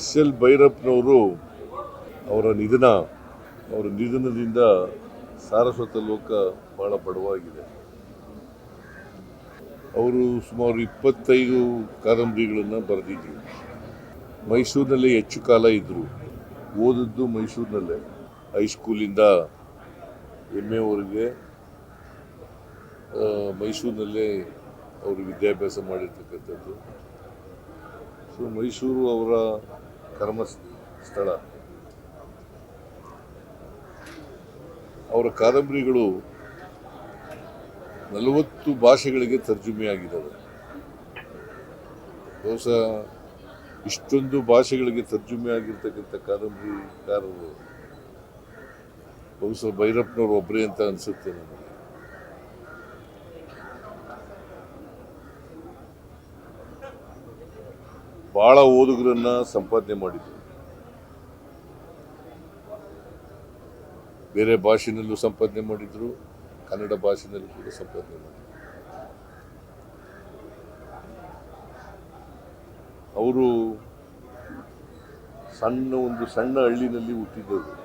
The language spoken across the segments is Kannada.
ಎಸ್ ಎಲ್ ಭೈರಪ್ಪನವರು ಅವರ ನಿಧನ, ಅವರ ನಿಧನದಿಂದ ಸಾರಸ್ವತ ಲೋಕ ಬಹಳ ಬಡವಾಗಿದೆ. ಅವರು ಸುಮಾರು ಇಪ್ಪತ್ತೈದು ಕಾದಂಬರಿಗಳನ್ನು ಬರೆದಿದ್ರು. ಮೈಸೂರಿನಲ್ಲೇ ಹೆಚ್ಚು ಕಾಲ ಇದ್ದರು ಓದಿದ್ದು ಮೈಸೂರಿನಲ್ಲೇ. ಹೈಸ್ಕೂಲಿಂದ ಎಂ ಎವರೆಗೆ ಮೈಸೂರಿನಲ್ಲೇ ಅವರು ವಿದ್ಯಾಭ್ಯಾಸ ಮಾಡಿರ್ತಕ್ಕಂಥದ್ದು. ಸೊ ಮೈಸೂರು ಅವರ ಕರ್ಮ ಸ್ಥಳ ಅವರ ಕಾದಂಬರಿಗಳು ನಲವತ್ತು ಭಾಷೆಗಳಿಗೆ ತರ್ಜುಮೆಯಾಗಿದ್ದಾವೆ. ಬಹುಶಃ ಇಷ್ಟೊಂದು ಭಾಷೆಗಳಿಗೆ ತರ್ಜುಮೆ ಆಗಿರ್ತಕ್ಕಂಥ ಕಾದಂಬರಿಕಾರರು ಬಹುಶಃ ಭೈರಪ್ಪನವ್ರು ಒಬ್ಬರೇ ಅಂತ ಅನಿಸುತ್ತೆ ನನಗೆ. ಬಹಳ ಓದುಗರನ್ನ ಸಂಪಾದನೆ ಮಾಡಿದ್ರು. ಬೇರೆ ಭಾಷೆನಲ್ಲೂ ಸಂಪಾದನೆ ಮಾಡಿದ್ರು, ಕನ್ನಡ ಭಾಷೆನಲ್ಲೂ ಕೂಡ ಸಂಪಾದನೆ ಮಾಡಿದ್ರು. ಅವರು ಸಣ್ಣ ಒಂದು ಸಣ್ಣ ಹಳ್ಳಿನಲ್ಲಿ ಹುಟ್ಟಿದ್ದವರು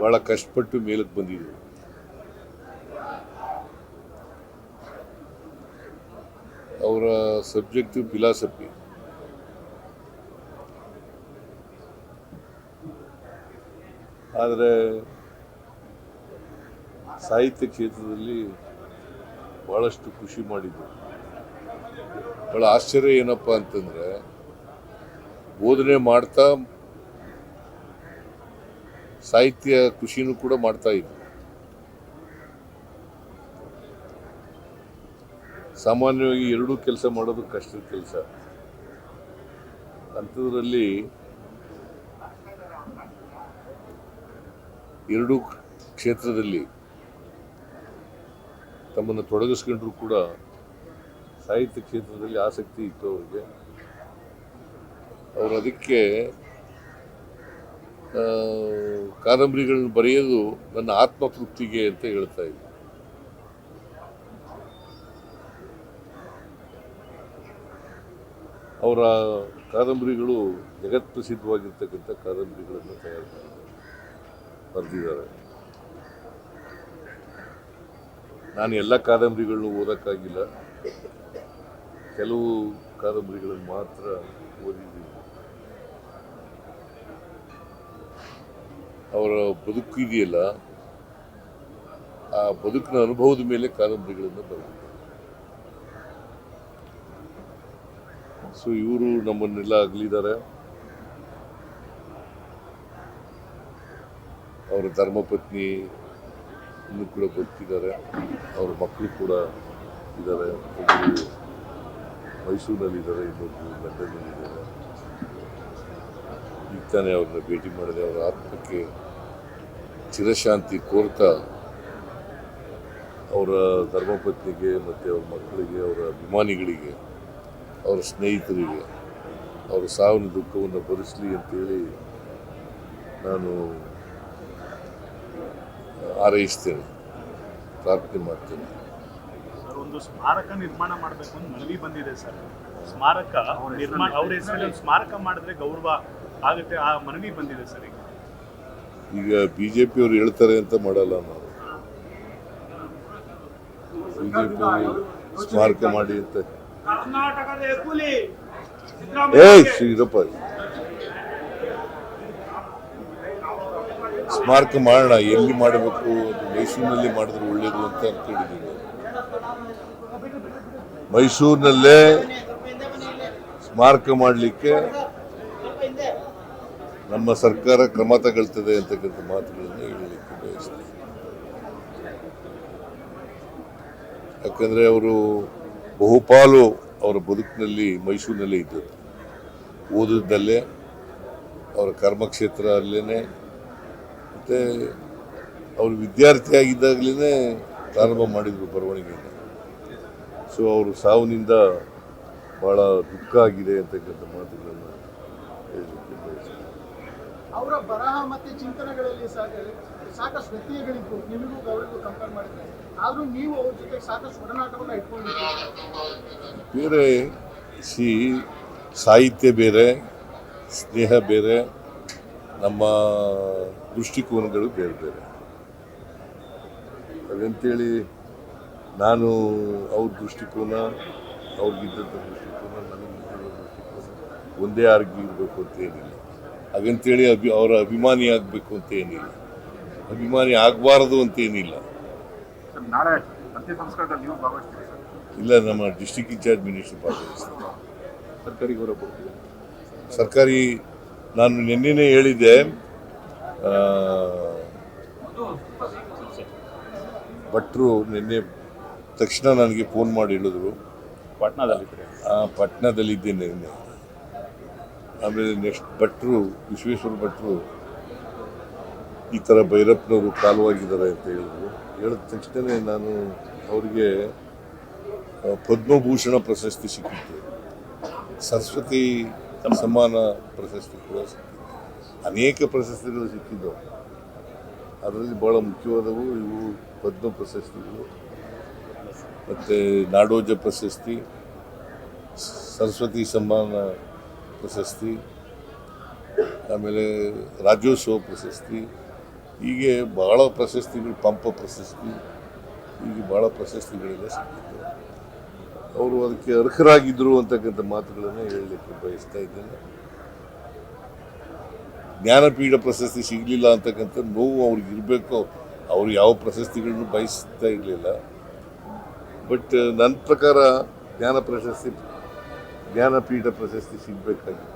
ಬಹಳ ಕಷ್ಟಪಟ್ಟು ಮೇಲಕ್ಕೆ ಬಂದಿದ್ರು ಅವರ ಸಬ್ಜೆಕ್ಟಿವ್ ಫಿಲಾಸಫಿ ಆದರೆ ಸಾಹಿತ್ಯ ಕ್ಷೇತ್ರದಲ್ಲಿ ಬಹಳಷ್ಟು ಖುಷಿ ಮಾಡಿದ್ರು. ಬಹಳ ಆಶ್ಚರ್ಯ ಏನಪ್ಪ ಅಂತಂದ್ರೆ ಬೋಧನೆ ಮಾಡ್ತಾ ಸಾಹಿತ್ಯ ಖುಷಿನೂ ಕೂಡ ಮಾಡ್ತಾ ಇದ್ರು. ಸಾಮಾನ್ಯವಾಗಿ ಎರಡೂ ಕೆಲಸ ಮಾಡೋದು ಕಷ್ಟದ ಕೆಲಸ. ಅಂಥದ್ರಲ್ಲಿ ಎರಡೂ ಕ್ಷೇತ್ರದಲ್ಲಿ ತಮ್ಮನ್ನು ತೊಡಗಿಸ್ಕೊಂಡ್ರು ಕೂಡ ಸಾಹಿತ್ಯ ಕ್ಷೇತ್ರದಲ್ಲಿ ಆಸಕ್ತಿ ಇತ್ತು ಅವರಿಗೆ. ಅವರು ಅದಕ್ಕೆ ಕಾದಂಬರಿಗಳನ್ನ ಬರೆಯೋದು ನನ್ನ ಆತ್ಮತೃಪ್ತಿಗೆ ಅಂತ ಹೇಳ್ತಾ ಇದ್ರು. ಅವರ ಕಾದಂಬರಿಗಳು ಜಗತ್ಪ್ರಸಿದ್ಧವಾಗಿರ್ತಕ್ಕಂಥ ಕಾದಂಬರಿಗಳನ್ನು ತಯಾರು ಬರೆದಿದ್ದಾರೆ. ನಾನು ಎಲ್ಲ ಕಾದಂಬರಿಗಳನ್ನು ಓದೋಕ್ಕಾಗಿಲ್ಲ. ಕೆಲವು ಕಾದಂಬರಿಗಳನ್ನು ಮಾತ್ರ ಓದಿದ್ದೀನಿ. ಅವರ ಬದುಕು ಇದೆಯಲ್ಲ, ಆ ಬದುಕಿನ ಅನುಭವದ ಮೇಲೆ ಕಾದಂಬರಿಗಳನ್ನು ಬರೆದಿದ್ದಾರೆ. ಸೊ ಇವರು ನಮ್ಮನ್ನೆಲ್ಲ ಅಗಲಿದ್ದಾರೆ ಅವರ ಧರ್ಮಪತ್ನಿ ಇನ್ನೂ ಕೂಡ ಬದುಕಿದ್ದಾರೆ ಅವರ ಮಕ್ಕಳು ಕೂಡ ಇದ್ದಾರೆ. ಒಬ್ಬರು ಮೈಸೂರಿನಲ್ಲಿದ್ದಾರೆ ಇನ್ನೊಬ್ಬರು ಲಂಡನ್ನಲ್ಲಿದ್ದಾರೆ. ಈಗ ತಾನೇ ಅವ್ರನ್ನ ಭೇಟಿ ಮಾಡಿದೆ. ಅವರ ಆತ್ಮಕ್ಕೆ ಚಿರಶಾಂತಿ ಕೋರ್ತಾ ಅವರ ಧರ್ಮಪತ್ನಿಗೆ ಮತ್ತು ಅವ್ರ ಮಕ್ಕಳಿಗೆ, ಅವರ ಅಭಿಮಾನಿಗಳಿಗೆ ಅವರ ಸ್ನೇಹಿತರಿಗೆ ಅವರ ಸಾವಿನ ದುಃಖವನ್ನು ಭರಿಸಲಿ ಅಂತೇಳಿ ನಾನು ಹಾರೈಸ್ತೇನೆ ಪ್ರಾರ್ಥನೆ ಮಾಡ್ತೇನೆ. ಸರ್ ಒಂದು ಸ್ಮಾರಕ ನಿರ್ಮಾಣ ಮಾಡಬೇಕು ಅಂತ ಮನವಿ ಬಂದಿದೆ ಸರ್. ಸ್ಮಾರಕ ನಿರ್ಮಾಣ ಅವ್ರ ಹೆಸರಲ್ಲಿ ಸ್ಮಾರಕ ಮಾಡಿದ್ರೆ ಗೌರವ ಆಗುತ್ತೆ ಆ ಮನವಿ ಬಂದಿದೆ ಸರ್ ಈಗ. ಈಗ ಬಿ ಜೆ ಪಿಯವರು ಹೇಳ್ತಾರೆ ಅಂತ ಮಾಡಲ್ಲ ನಾವು. ಬಿ ಜೆ ಪಿ ಸ್ಮಾರಕ ಮಾಡಿ ಅಂತ ಕರ್ನಾಟಕದ ಏಯ್ ಶ್ರೀರಪ್ಪ. ಸ್ಮಾರಕ ಮಾಡೋಣ ಎಲ್ಲಿ ಮಾಡಬೇಕು? ಮೈಸೂರಿನಲ್ಲಿ ಮಾಡಿದ್ರೆ ಒಳ್ಳೇದು ಅಂತ ಹೇಳಿದ್ರು ಮೈಸೂರಿನಲ್ಲೇ ಸ್ಮಾರಕ ಮಾಡಲಿಕ್ಕೆ ನಮ್ಮ ಸರ್ಕಾರ ಕ್ರಮ ತಗೊಳ್ತದೆ ಅಂತಕ್ಕಂಥ ಮಾತುಗಳನ್ನು ಹೇಳಲಿಕ್ಕೆ ಬಯಸ್ತೀನಿ. ಯಾಕಂದರೆ ಅವರು ಬಹುಪಾಲು ಅವರ ಬದುಕಿನಲ್ಲಿ, ಮೈಸೂರಿನಲ್ಲೇ ಇದ್ದರು ಓದಿದ್ದಲ್ಲೇ, ಅವರ ಕರ್ಮಕ್ಷೇತ್ರ ಅಲ್ಲೇ ಮತ್ತು ಅವರು ವಿದ್ಯಾರ್ಥಿಯಾಗಿದ್ದಾಗಲೇ ಪ್ರಾರಂಭ ಮಾಡಿದರು ಬರವಣಿಗೆಯನ್ನು ಸೊ ಅವರು ಸಾವಿನಿಂದ ಭಾಳ ದುಃಖ ಆಗಿದೆ ಅಂತಕ್ಕಂಥ ಮಾತುಗಳನ್ನು ಹೇಳಲಿಕ್ಕೆ ಬಯಸ್ತೀನಿ. ಸಾಕಷ್ಟು ವ್ಯಕ್ತಿಗಳಿತ್ತು ನಿಮಗೂ ಅವರಿಗೂ ಕಂಪೇರ್ ಮಾಡಿದ್ರೆ, ಆದರೂ ನೀವು ಅವ್ರ ಜೊತೆ ಸಾಕಷ್ಟು ಒಡನಾಟವನ್ನು ಇಟ್ಕೊಂಡಿದ್ದೀರಿ. ಬೇರೆ ಸಿ, ಸಾಹಿತ್ಯ ಬೇರೆ, ಸ್ನೇಹ ಬೇರೆ, ನಮ್ಮ ದೃಷ್ಟಿಕೋನಗಳು ಬೇರೆ ಬೇರೆ. ಅದಂತೇಳಿ ನಾನು ಅವ್ರ ದೃಷ್ಟಿಕೋನ, ಅವ್ರಿಗಿದ್ದಂಥ ದೃಷ್ಟಿಕೋನ ನನಗಿದ್ದ ದೃಷ್ಟಿಕೋನ ಒಂದೇ ಆರ್ಗಿ ಇರಬೇಕು ಅಂತ ಏನಿಲ್ಲ. ಹಾಗಂತೇಳಿ ಅಭಿ, ಅವರ ಅಭಿಮಾನಿ ಆಗಬೇಕು ಅಂತ ಏನಿಲ್ಲ. ಅಭಿಮಾನಿ ಆಗಬಾರದು ಅಂತ ಏನಿಲ್ಲ ಸರ್ ನಾಳೆ ಅಂತ್ಯ ನೀವು ಭಾಗವಹಿಸ್ತೀರಿ ಸರ್? ಇಲ್ಲ ನಮ್ಮ ಡಿಸ್ಟಿಕ್ ಇನ್ಚಾರ್ಜ್ ಮಿನಿಸ್ಟರ್ ಭಾಗವಹಿಸ್ತಾರೆ. ಸರ್ಕಾರಿ ನಾನು ನಿನ್ನೆನೇ ಹೇಳಿದ್ದೆ ಭಟ್ರು ನಿನ್ನೆ ತಕ್ಷಣ ನನಗೆ ಫೋನ್ ಮಾಡಿ ಹೇಳಿದ್ರು. ಪಟ್ನಾದಲ್ಲಿ ಆ ಪಟ್ನದಲ್ಲಿದ್ದೇನೆ ನಿನ್ನೆ. ಆಮೇಲೆ ನೆಕ್ಸ್ಟ್ ಭಟ್ರು ವಿಶ್ವೇಶ್ವರ ಭಟ್ರು ಈ ಥರ ಭೈರಪ್ಪನವರು ಕಾಲವಾಗಿದ್ದಾರೆ ಅಂತ ಹೇಳಿದ್ರು. ಹೇಳಿದ ತಕ್ಷಣವೇ ನಾನು ಅವರಿಗೆ ಪದ್ಮಭೂಷಣ ಪ್ರಶಸ್ತಿ ಸಿಕ್ಕಿತ್ತು. ಸರಸ್ವತಿ ಸಮ್ಮಾನ ಪ್ರಶಸ್ತಿ ಕೂಡ ಅನೇಕ ಪ್ರಶಸ್ತಿಗಳು ಸಿಕ್ಕಿದ್ದವು. ಅದರಲ್ಲಿ ಭಾಳ ಮುಖ್ಯವಾದವು ಇವು ಪದ್ಮ ಪ್ರಶಸ್ತಿಗಳು. ಮತ್ತು ನಾಡೋಜ ಪ್ರಶಸ್ತಿ, ಸರಸ್ವತಿ ಸಮ್ಮಾನ ಪ್ರಶಸ್ತಿ, ಆಮೇಲೆ ರಾಜ್ಯೋತ್ಸವ ಪ್ರಶಸ್ತಿ ಹೀಗೆ ಬಹಳ ಪ್ರಶಸ್ತಿಗಳು, ಪಂಪ ಪ್ರಶಸ್ತಿ, ಹೀಗೆ ಬಹಳ ಪ್ರಶಸ್ತಿಗಳೆಲ್ಲ ಸಿಕ್ಕಿತ್ತು ಅವರು ಅದಕ್ಕೆ ಅರ್ಹರಾಗಿದ್ದರು ಅಂತಕ್ಕಂಥ ಮಾತುಗಳನ್ನು ಹೇಳಲಿಕ್ಕೆ ಬಯಸ್ತಾ ಇದ್ದೇನೆ. ಜ್ಞಾನಪೀಠ ಪ್ರಶಸ್ತಿ ಸಿಗಲಿಲ್ಲ ಅಂತಕ್ಕಂಥ ನೋವು ಅವ್ರಿಗೆ ಇರಬೇಕು, ಅವರು ಯಾವ ಪ್ರಶಸ್ತಿಗಳನ್ನು ಬಯಸ್ತಾ ಇರಲಿಲ್ಲ. ಬಟ್ ನನ್ನ ಪ್ರಕಾರ ಜ್ಞಾನ ಪ್ರಶಸ್ತಿ, ಜ್ಞಾನಪೀಠ ಪ್ರಶಸ್ತಿ ಸಿಗಬೇಕಾಗಿತ್ತು.